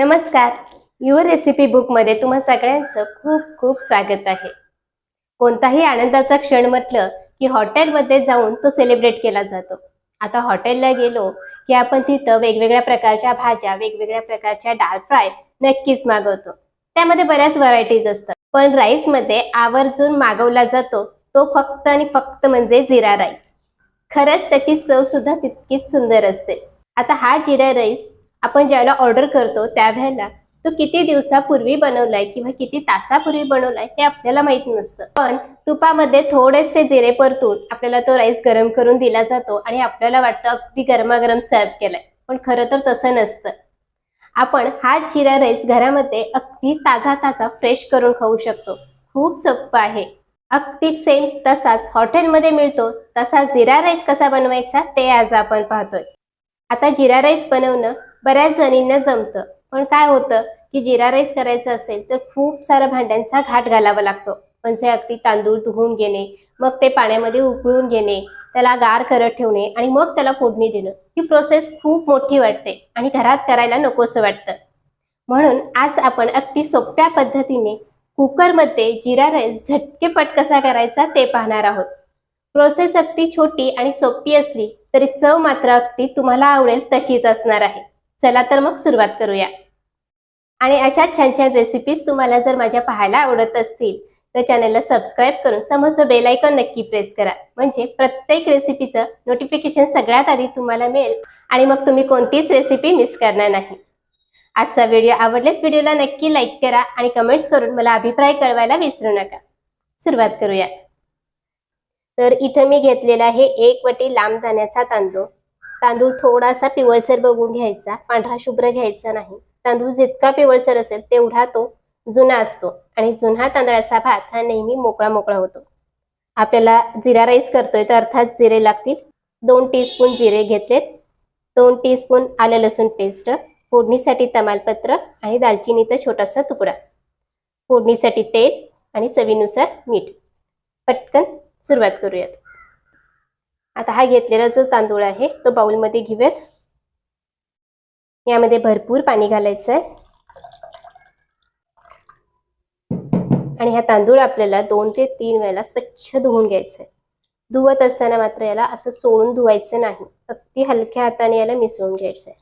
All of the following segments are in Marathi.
नमस्कार. युअर रेसिपी बुकमध्ये तुम्हा सगळ्यांचं खूप खूप स्वागत आहे. कोणताही आनंदाचा क्षण म्हटलं की हॉटेलमध्ये जाऊन तो सेलिब्रेट केला जातो. आता हॉटेलला गेलो की आपण तिथं वेगवेगळ्या प्रकारच्या भाज्या वेगवेगळ्या प्रकारच्या डाळ फ्राय नक्कीच मागवतो. त्यामध्ये बऱ्याच व्हरायटीज असतात. पण राईसमध्ये आवर्जून मागवला जातो तो फक्त आणि फक्त म्हणजे जिरा राईस खरंच त्याची चव सुद्धा तितकीच सुंदर असते. आता हा जिरा राईस आपण ज्याला ऑर्डर करतो त्यावेळेला तो किती दिवसापूर्वी बनवलाय किंवा किती तासापूर्वी बनवलाय हे आपल्याला माहीत नसतं. पण तुपामध्ये थोडेसे जिरे परतून आपल्याला तो राईस गरम करून दिला जातो आणि आपल्याला वाटतं अगदी गरमागरम सर्व केलाय. पण खरं तर तसं नसतं. आपण हा जिरा राईस घरामध्ये अगदी ताजा ताजा फ्रेश करून खाऊ शकतो. खूप सोपं आहे. अगदी सेम तसाच हॉटेलमध्ये मिळतो. तसा जिरा राईस कसा बनवायचा ते आज आपण पाहतोय. आता जिरा राईस बनवणं बऱ्याच जणींना जमतं. पण काय होतं की जिरा राईस करायचं असेल तर खूप साऱ्या भांड्यांचा घाट घालावा लागतो. म्हणजे अगदी तांदूळ धुवून घेणे मग ते पाण्यामध्ये उकळून घेणे त्याला गार करत ठेवणे आणि मग त्याला फोडणी देणं. ही प्रोसेस खूप मोठी वाटते आणि घरात करायला नकोसं वाटतं. म्हणून आज आपण अगदी सोप्या पद्धतीने कुकरमध्ये जिरा राईस झटकेपट कसा करायचा ते पाहणार आहोत. प्रोसेस अगदी छोटी आणि सोपी असली तरी चव मात्र अगदी तुम्हाला आवडेल तशीच असणार आहे. चला तर मग सुरुवात करूया. आणि अशा छान छान रेसिपीज तुम्हाला जर माझ्या पाहायला आवडत असतील तर चॅनलला सबस्क्राईब करून समोरचं बेलायकॉन नक्की प्रेस करा. म्हणजे प्रत्येक रेसिपीचं नोटिफिकेशन सगळ्यात आधी तुम्हाला मिळेल. आणि मग तुम्ही कोणतीच रेसिपी मिस करणार नाही. आजचा व्हिडिओ आवडल्यास व्हिडिओला नक्की लाईक करा आणि कमेंट्स करून मला अभिप्राय कळवायला विसरू नका. सुरुवात करूया. तर इथं मी घेतलेला आहे एक वटी लांब दाण्याचा तांदूळ. तांदूळ थोडासा पिवळसर बघून घ्यायचा पांढरा शुभ्र घ्यायचा नाही. तांदूळ जितका पिवळसर असेल तेवढा तो जुना असतो आणि जुना तांदळाचा भात हा नेहमी मोकळा मोकळा होतो. आपल्याला जिरा राईस करतोय तर अर्थात जिरे लागतील. दोन टीस्पून जिरे घेतलेत. दोन टीस्पून आलं लसूण पेस्ट फोडणीसाठी तमालपत्र आणि दालचिनीचा छोटासा तुकडा. फोडणीसाठी तेल आणि चवीनुसार मीठ. पटकन सुरुवात करूयात. आता हा घेतलेला जो तांदूळ आहे तो बाउलमध्ये घेऊयात. यामध्ये भरपूर पाणी घालायचं आहे आणि हा तांदूळ आपल्याला दोन ते तीन वेळेला स्वच्छ धुवून घ्यायचं आहे धुवत असताना मात्र याला असं चोळून धुवायचं नाही. अगदी हलक्या हाताने याला मिसळून घ्यायचं आहे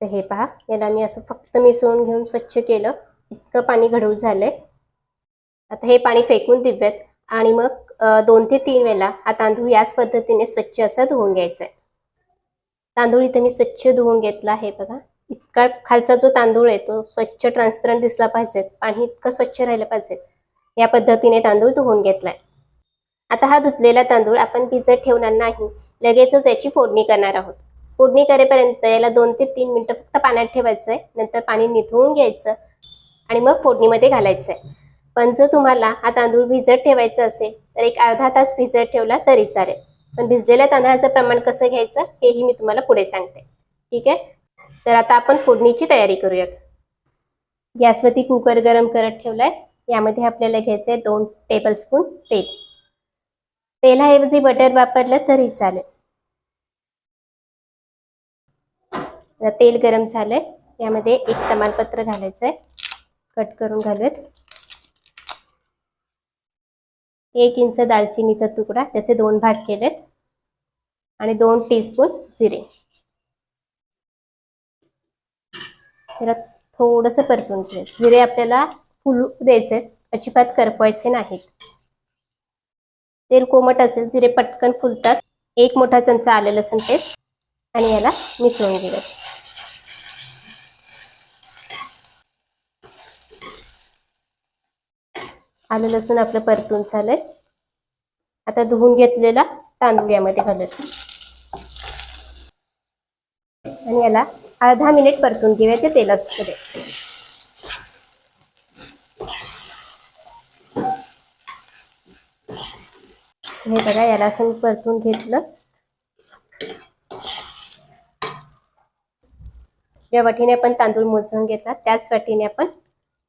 तर हे पहा याला मी असं फक्त मिसळून घेऊन स्वच्छ केलं. इतकं पाणी घडवून झालंय. आता हे पाणी फेकून देऊयात आणि मग दोन ते तीन वेळा हा तांदूळ याच पद्धतीने स्वच्छ असा धुवून घ्यायचा आहे तांदूळ इथे मी स्वच्छ धुवून घेतला आहे बघा. इतका खालचा जो तांदूळ आहे तो स्वच्छ ट्रान्सपरंट दिसला पाहिजे पाणी इतकं स्वच्छ राहिलं पाहिजे या पद्धतीने तांदूळ धुवून घेतलाय. आता हा धुतलेला तांदूळ आपण भिजत ठेवणार नाही. लगेचच याची फोडणी करणार आहोत. फोडणी करेपर्यंत याला दोन ते तीन मिनिटं फक्त पाण्यात ठेवायचं आहे नंतर पाणी निथळून घ्यायचं आणि मग फोडणीमध्ये घालायचं आहे पण जर तुम्हाला हा तांदूळ भिजत ठेवायचा असेल तर एक अर्धा तास भिजत ठेवला तरी चालेल. पण भिजलेल्या तांदळाचं प्रमाण कसं घ्यायचं हेही मी तुम्हाला पुढे सांगते. ठीक आहे? तर आता आपण फोडणीची तयारी करूयात. गॅसवरती कुकर गरम करत ठेवलाय. यामध्ये आपल्याला घ्यायचं आहे दोन टेबलस्पून तेल. तेलाऐवजी बटर वापरलं तरी चालेल. तेल गरम झालंय. यामध्ये एक तमालपत्र घालायचं आहे कट करून घालूयात. एक इंच दालचिनीचा तुकडा त्याचे दोन भाग केलेत. आणि दोन टीस्पून जिरे. जरा थोडस परतून घ्यायचं जिरे आपल्याला फुलू द्यायचे अजिबात करपवायचे नाहीत. तेल कोमट असेल जिरे पटकन फुलतात. एक मोठा चमचा आलं लसूण पेस्ट. आणि याला मिसळून घेऊयात. आलं लसूण आपलं परतून झालंय. आता धुवून घेतलेला तांदूळ यामध्ये घालूयात आणि याला अर्धा मिनिट परतून घेऊया ते तेलामध्ये हे बघा याला असं मी परतून घेतलं. ज्या वाटीने आपण तांदूळ मोजून घेतला त्याच वाटीने आपण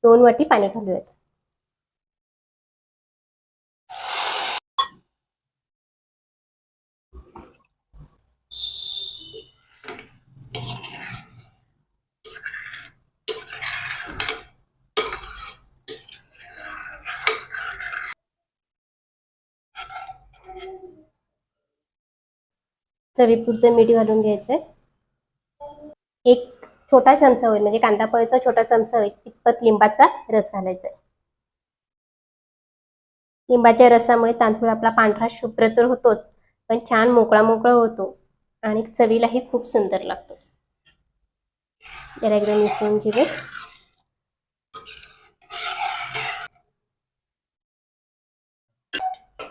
दोन वाटी पाणी घालूयात. चवीपुरतं मीठ घालून घ्यायचंय. एक छोटा चमचा होईल म्हणजे कांदा पोहेचा छोटा चमचा होईल इतपत लिंबाचा रस घालायचा आहे. लिंबाच्या रसामुळे तांदूळ आपला पांढरा शुभ्र तर होतोच पण छान मोकळा मोकळा होतो आणि चवीलाही खूप सुंदर लागतो. याला एकदा मिसळून घेऊ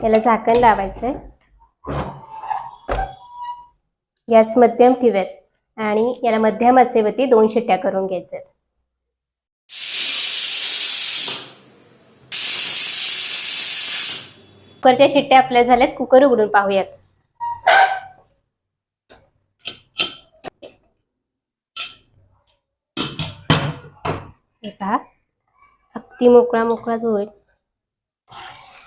याला झाकण लावायचंय. गॅस मध्यम ठेवूयात. आणि याला मध्यम असेवरती दोन शिट्ट्या करून घ्यायच्यात. कुकरच्या शिट्ट्या आपल्या झाल्यात. कुकर उघडून पाहूयात. पहा. अगदी मोकळा मोकळा जो होईल.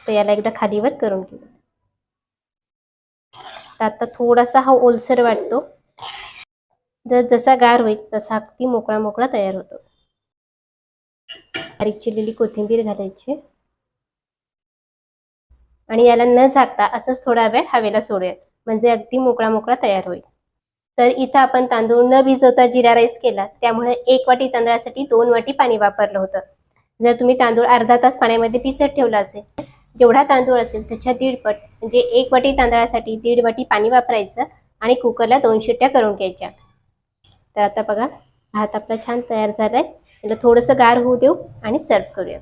तर याला एकदा खालीवर करून घेऊ तर आता थोडासा हा ओलसर वाटतो. जर जसा गार होईल तसा अगदी मोकळा मोकळा तयार होतो. बारीक चिरलेली कोथिंबीर घालायची. आणि याला न झाकता असंच थोडा वेळ हवेला सोडूयात. म्हणजे अगदी मोकळा मोकळा तयार होईल. तर इथं आपण तांदूळ न भिजवता जिरा राईस केला. त्यामुळे एक वाटी तांदळासाठी दोन वाटी पाणी वापरलं होतं. जर तुम्ही तांदूळ अर्धा तास पाण्यामध्ये भिजत ठेवला असेल जेवढा तांदूळ असेल त्याच्या दीडपट म्हणजे एक वाटी तांदळासाठी दीड वाटी पाणी वापरायचं आणि कुकरला दोन शिट्ट्या करून घ्यायच्या. तर आता बघा भात आपला छान तयार झाला त्याला थोडंसं गार होऊ देऊ आणि सर्व करूयात.